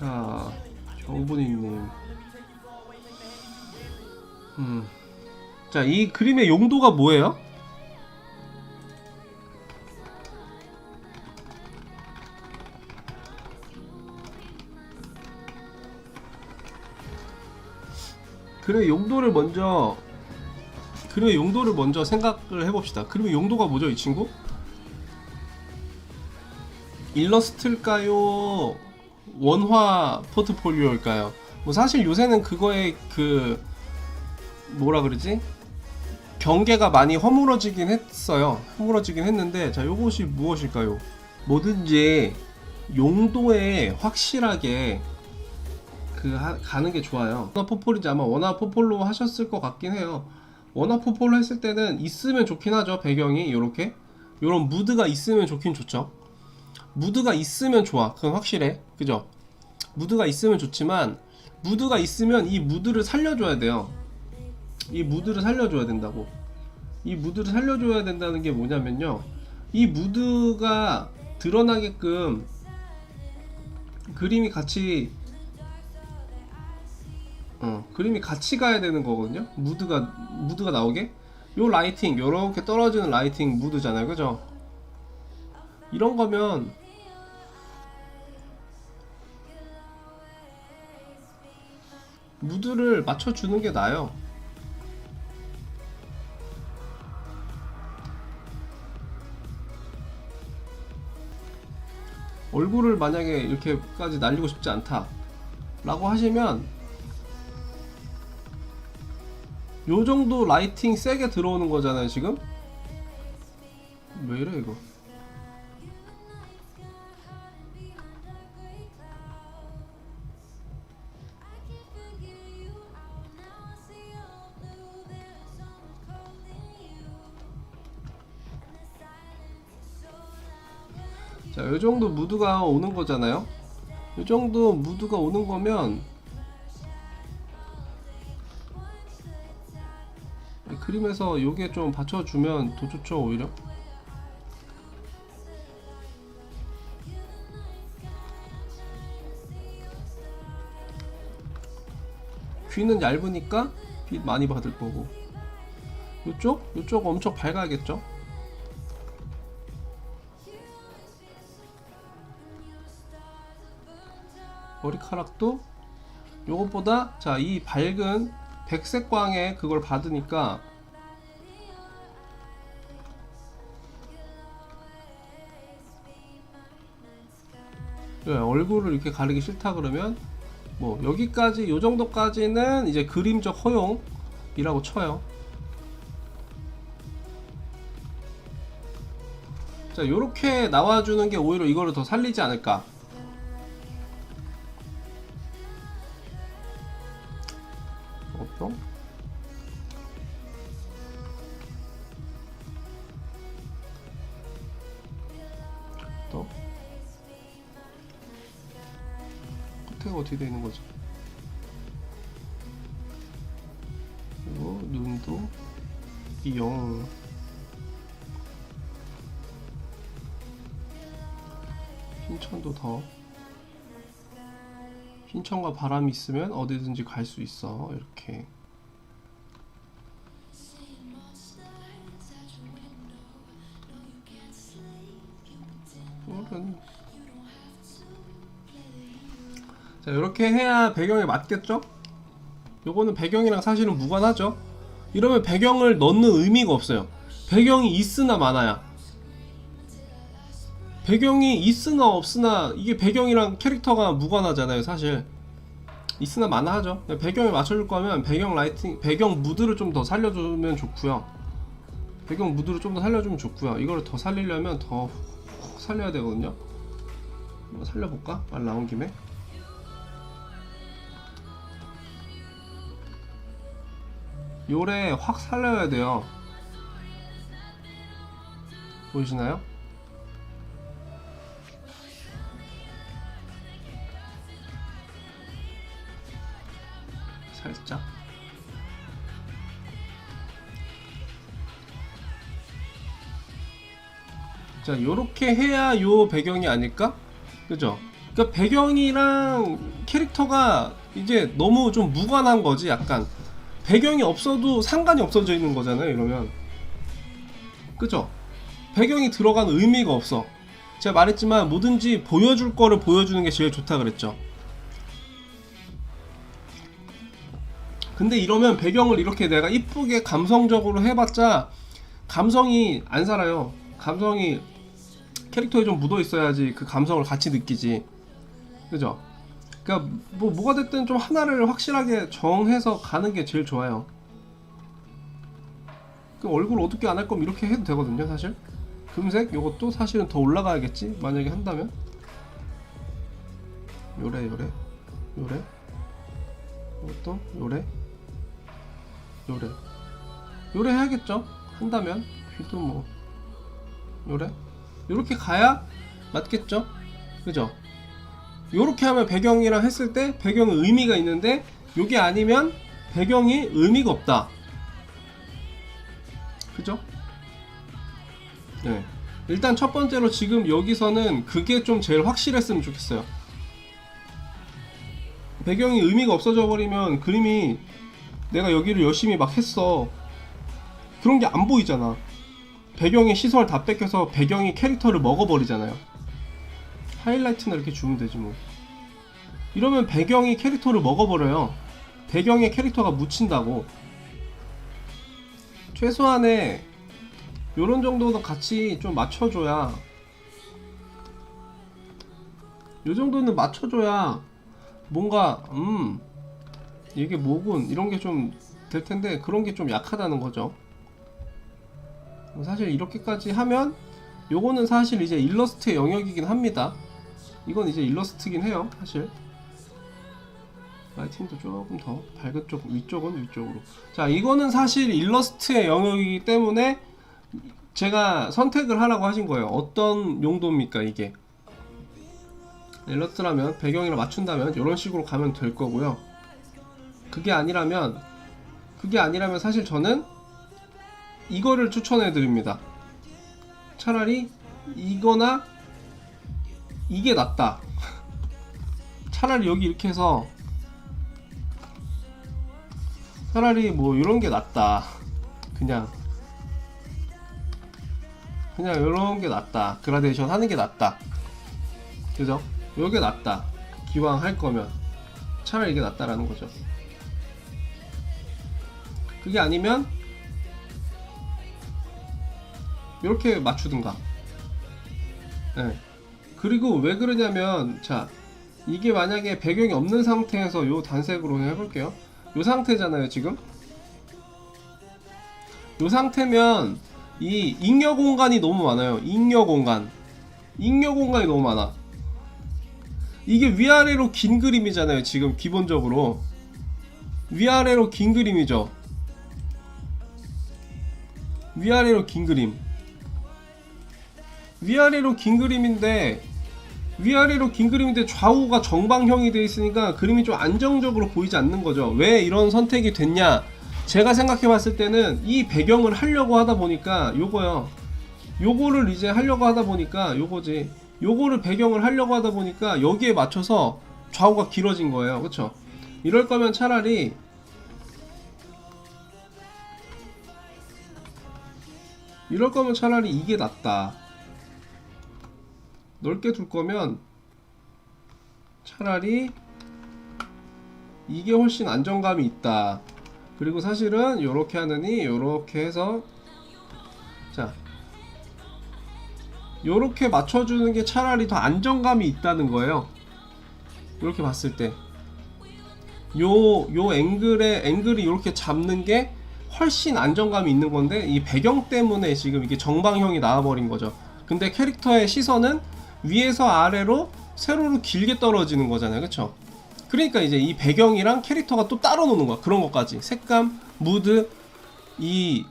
자, 정분이님. 음. 자, 이 그림의 용도가 뭐예요? 그림의 용도를 먼저 그림의 용도를 먼저 생각을 해봅시다. 그림의 용도가 뭐죠, 이 친구? 일러스트일까요? 원화 포트폴리오일까요? 뭐 사실 요새는 그거에 그 뭐라 그러지? 경계가 많이 허물어지긴 했어요. 허물어지긴 했는데 자, 요것이 무엇일까요? 뭐든지 용도에 확실하게 그 하- 가는 게 좋아요. 원화 포폴인지 아마 원화 포폴로 하셨을 것 같긴 해요. 원화 포폴로 했을 때는 있으면 좋긴 하죠. 배경이 이렇게 이런 무드가 있으면 좋긴 좋죠. 무드가 있으면 좋아. 그건 확실해. 그죠? 무드가 있으면 좋지만 무드가 있으면 이 무드를 살려줘야 돼요. 이 무드를 살려줘야 된다고. 이 무드를 살려줘야 된다는 게 뭐냐면요. 이 무드가 드러나게끔 그림이 같이 어, 그림이 같이 가야 되는 거거든요. 무드가 무드가 나오게. 요 라이팅, 요렇게 떨어지는 라이팅 무드잖아요. 그죠? 이런 거면 무드를 맞춰주는 게 나아요. 얼굴을 만약에 이렇게까지 날리고 싶지 않다 라고 하시면 요 정도 라이팅 세게 들어오는 거잖아요 지금 왜 이래 이거 자, 요 정도 무드가 오는 거잖아요. 요 정도 무드가 오는 거면 이 그림에서 요게 좀 받쳐주면 더 좋죠, 오히려. 귀는 얇으니까 빛 많이 받을 거고. 요쪽? 요쪽 엄청 밝아야겠죠? 머리카락도 요것보다 자 이 밝은 백색 광에 그걸 받으니까 예, 얼굴을 이렇게 가리기 싫다 그러면 뭐 여기까지 요 정도까지는 이제 그림적 허용이라고 쳐요. 자 요렇게 나와주는 게 오히려 이거를 더 살리지 않을까 어떤? 또? 끝에가 어떻게 되어 있는 거지? 그리고 눈도 이 영. 흰천도 더. 흰천과 바람이 있으면 어디든지 갈 수 있어. 이렇게. 자 이렇게 해야 배경에 맞겠죠? 요거는 배경이랑 사실은 무관하죠. 이러면 배경을 넣는 의미가 없어요. 배경이 있으나 마나야 배경이 있으나 없으나 이게 배경이랑 캐릭터가 무관하잖아요 사실. 있으나 마나 하죠. 배경에 맞춰줄 거면 배경 라이팅 배경 무드를 좀 더 살려주면 좋고요. 배경 무드를 좀 더 살려주면 좋고요. 이거를 더 살리려면 더훅 살려야 되거든요. 한번 살려볼까? 말 나온 김에. 요래 확 살려야 돼요. 보이시나요? 살짝 자 요렇게 해야 요 배경이 아닐까? 그죠? 그러니까 배경이랑 캐릭터가 이제 너무 좀 무관한 거지 약간 배경이 없어도 상관이 없어져 있는 거잖아요 이러면 그죠? 배경이 들어간 의미가 없어 제가 말했지만 뭐든지 보여줄 거를 보여주는 게 제일 좋다 그랬죠 근데 이러면 배경을 이렇게 내가 이쁘게 감성적으로 해봤자 감성이 안 살아요 감성이 캐릭터에 좀 묻어 있어야지 그 감성을 같이 느끼지 그죠? 그러니까 뭐 뭐가 됐든 좀 하나를 확실하게 정해서 가는 게 제일 좋아요. 그 얼굴 어둡게 안 할 거면 이렇게 해도 되거든요, 사실. 금색 요것도 사실은 더 올라가야겠지. 만약에 한다면. 요래 요래 요래 이것도 요래 요래 요래 해야겠죠. 한다면 귀도 뭐 요래 요렇게 가야 맞겠죠. 그죠? 요렇게 하면 배경이랑 했을 때 배경은 의미가 있는데 요게 아니면 배경이 의미가 없다. 그죠? 네. 일단 첫 번째로 지금 여기서는 그게 좀 제일 확실했으면 좋겠어요. 배경이 의미가 없어져 버리면 그림이 내가 여기를 열심히 막 했어. 그런 게 안 보이잖아. 배경의 시선을 다 뺏겨서 배경이 캐릭터를 먹어버리잖아요. 하이라이트나 이렇게 주면 되지 뭐. 이러면 배경이 캐릭터를 먹어버려요. 배경에 캐릭터가 묻힌다고. 최소한의 요런 정도는 같이 좀 맞춰줘야 요 정도는 맞춰줘야 뭔가 음 이게 뭐군 이런 게 좀 될 텐데 그런 게 좀 약하다는 거죠. 사실 이렇게까지 하면 요거는 사실 이제 일러스트의 영역이긴 합니다. 이건 이제 일러스트긴 해요, 사실. 라이팅도 조금 더 밝은 쪽, 위쪽은 위쪽으로. 자, 이거는 사실 일러스트의 영역이기 때문에 제가 선택을 하라고 하신 거예요. 어떤 용도입니까, 이게? 일러스트라면 배경이랑 맞춘다면 이런 식으로 가면 될 거고요. 그게 아니라면 그게 아니라면 사실 저는 이거를 추천해 드립니다. 차라리 이거나 이게 낫다. 차라리 여기 이렇게 해서 차라리 뭐 이런 게 낫다. 그냥 그냥 이런 게 낫다. 그라데이션 하는 게 낫다. 그죠? 요게 낫다. 기왕 할 거면 차라리 이게 낫다라는 거죠. 그게 아니면 이렇게 맞추든가. 네. 그리고 왜 그러냐면 자 이게 만약에 배경이 없는 상태에서 요 단색으로 해볼게요. 요 상태잖아요 지금. 요 상태면 이 잉여 공간이 너무 많아요. 잉여 공간. 잉여 공간이 너무 많아. 이게 위아래로 긴 그림이잖아요. 지금 기본적으로 위아래로 긴 그림이죠. 위아래로 긴 그림. 위아래로 긴 그림인데 위아래로 긴 그림인데 좌우가 정방형이 되어 있으니까 그림이 좀 안정적으로 보이지 않는 거죠. 왜 이런 선택이 됐냐? 제가 생각해 봤을 때는 이 배경을 하려고 하다 보니까 요거요. 요거를 이제 하려고 하다 보니까 요거지. 요거를 배경을 하려고 하다 보니까 여기에 맞춰서 좌우가 길어진 거예요. 그쵸? 이럴 거면 차라리 이럴 거면 차라리 이게 낫다. 넓게 둘 거면 차라리 이게 훨씬 안정감이 있다. 그리고 사실은 이렇게 하느니 이렇게 해서 자 이렇게 맞춰주는 게 차라리 더 안정감이 있다는 거예요. 이렇게 봤을 때. 요, 요 앵글에, 앵글이 이렇게 잡는 게 훨씬 안정감이 있는 건데, 이 배경 때문에 지금 이게 정방형이 나와버린 거죠. 근데 캐릭터의 시선은 위에서 아래로 세로로 길게 떨어지는 거잖아요. 그쵸? 그러니까 이제 이 배경이랑 캐릭터가 또 따로 노는 거야. 그런 것까지. 색감, 무드, 이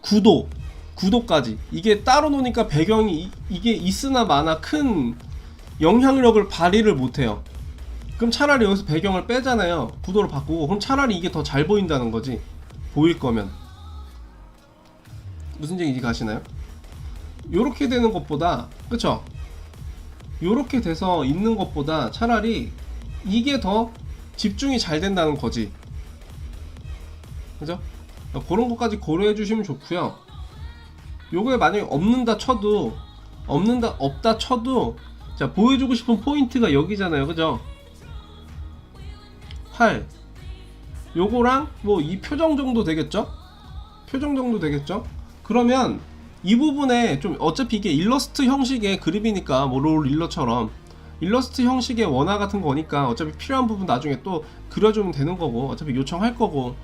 구도, 구도까지. 이게 따로 노니까 배경이 이- 이게 있으나 마나 큰 영향력을 발휘를 못해요. 그럼 차라리 여기서 배경을 빼잖아요. 구도를 바꾸고. 그럼 차라리 이게 더 잘 보인다는 거지. 보일 거면. 무슨 얘기인지 가시나요? 요렇게 되는 것보다, 그쵸? 요렇게 돼서 있는 것보다 차라리 이게 더 집중이 잘 된다는 거지. 그죠? 그런 것까지 고려해 주시면 좋고요. 요거에 만약에 없는다 쳐도 없는다 없다 쳐도 자 보여주고 싶은 포인트가 여기잖아요, 그죠? 활 요거랑 뭐 이 표정 정도 되겠죠? 표정 정도 되겠죠? 그러면 이 부분에 좀 어차피 이게 일러스트 형식의 그립이니까 뭐 롤 일러처럼 일러스트 형식의 원화 같은 거니까 어차피 필요한 부분 나중에 또 그려주면 되는 거고 어차피 요청할 거고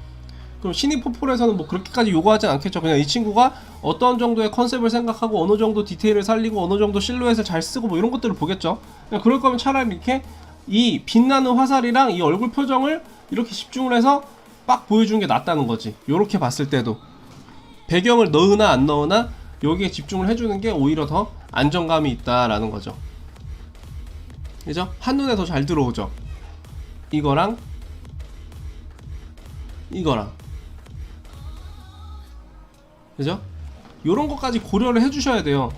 그럼 신입 포폴에서는 뭐 그렇게까지 요구하지 않겠죠 그냥 이 친구가 어떤 정도의 컨셉을 생각하고 어느 정도 디테일을 살리고 어느 정도 실루엣을 잘 쓰고 뭐 이런 것들을 보겠죠 그냥 그럴 거면 차라리 이렇게 이 빛나는 화살이랑 이 얼굴 표정을 이렇게 집중을 해서 빡 보여주는 게 낫다는 거지 요렇게 봤을 때도 배경을 넣으나 안 넣으나 여기에 집중을 해주는 게 오히려 더 안정감이 있다라는 거죠. 그죠? 한눈에 더 잘 들어오죠. 이거랑 이거랑 그죠? 요런 것까지 고려를 해주셔야 돼요.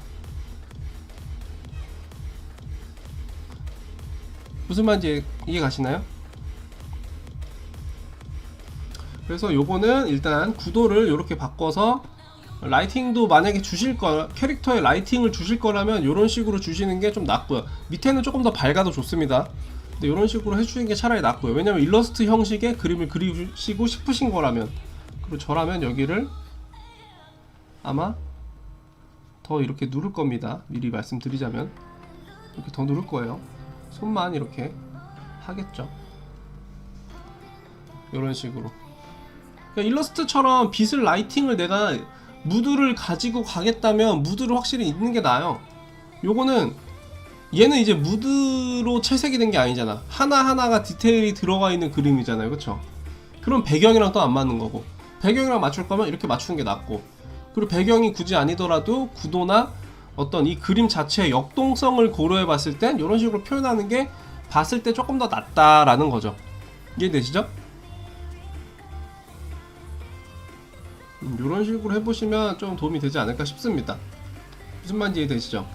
무슨 말인지 이해 가시나요? 그래서 요거는 일단 구도를 이렇게 바꿔서 라이팅도 만약에 주실 거 캐릭터에 라이팅을 주실 거라면 이런 식으로 주시는 게 좀 낫고요. 밑에는 조금 더 밝아도 좋습니다. 근데 이런 식으로 해주시는 게 차라리 낫고요. 왜냐면 일러스트 형식의 그림을 그리시고 싶으신 거라면. 그리고 저라면 여기를 아마 더 이렇게 누를 겁니다. 미리 말씀드리자면. 이렇게 더 누를 거예요 손만 이렇게 하겠죠 이런 식으로 그러니까 일러스트처럼 빛을 라이팅을 내가 무드를 가지고 가겠다면 무드를 확실히 있는 게 나아요. 요거는 얘는 이제 무드로 채색이 된 게 아니잖아. 하나하나가 디테일이 들어가 있는 그림이잖아요. 그쵸? 그럼 배경이랑 또 안 맞는 거고. 배경이랑 맞출 거면 이렇게 맞추는 게 낫고. 그리고 배경이 굳이 아니더라도 구도나 어떤 이 그림 자체의 역동성을 고려해 봤을 땐 이런 식으로 표현하는 게 봤을 때 조금 더 낫다라는 거죠. 이해되시죠? 이런 식으로 해보시면 좀 도움이 되지 않을까 싶습니다. 무슨 말인지 이해되시죠?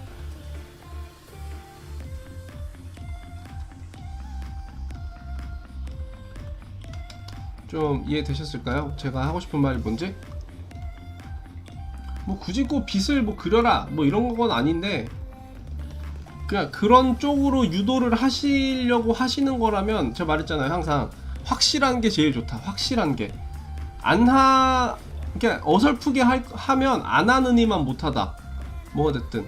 좀 이해되셨을까요? 제가 하고 싶은 말이 뭔지? 뭐 굳이 꼭 빛을 뭐 그려라 뭐 이런 건 아닌데 그냥 그런 쪽으로 유도를 하시려고 하시는 거라면 제가 말했잖아요 항상 확실한 게 제일 좋다 확실한 게 안하 그러니까 어설프게 할- 하면 안 하는 이만 못하다. 뭐가 됐든.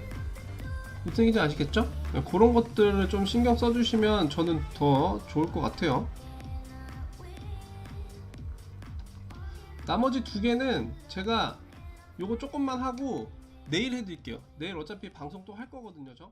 얘기인지 아시겠죠? 네, 그런 것들을 좀 신경 써주시면 저는 더 좋을 것 같아요. 나머지 두 개는 제가 요거 조금만 하고 내일 해드릴게요. 내일 어차피 방송 또 할 거거든요, 저.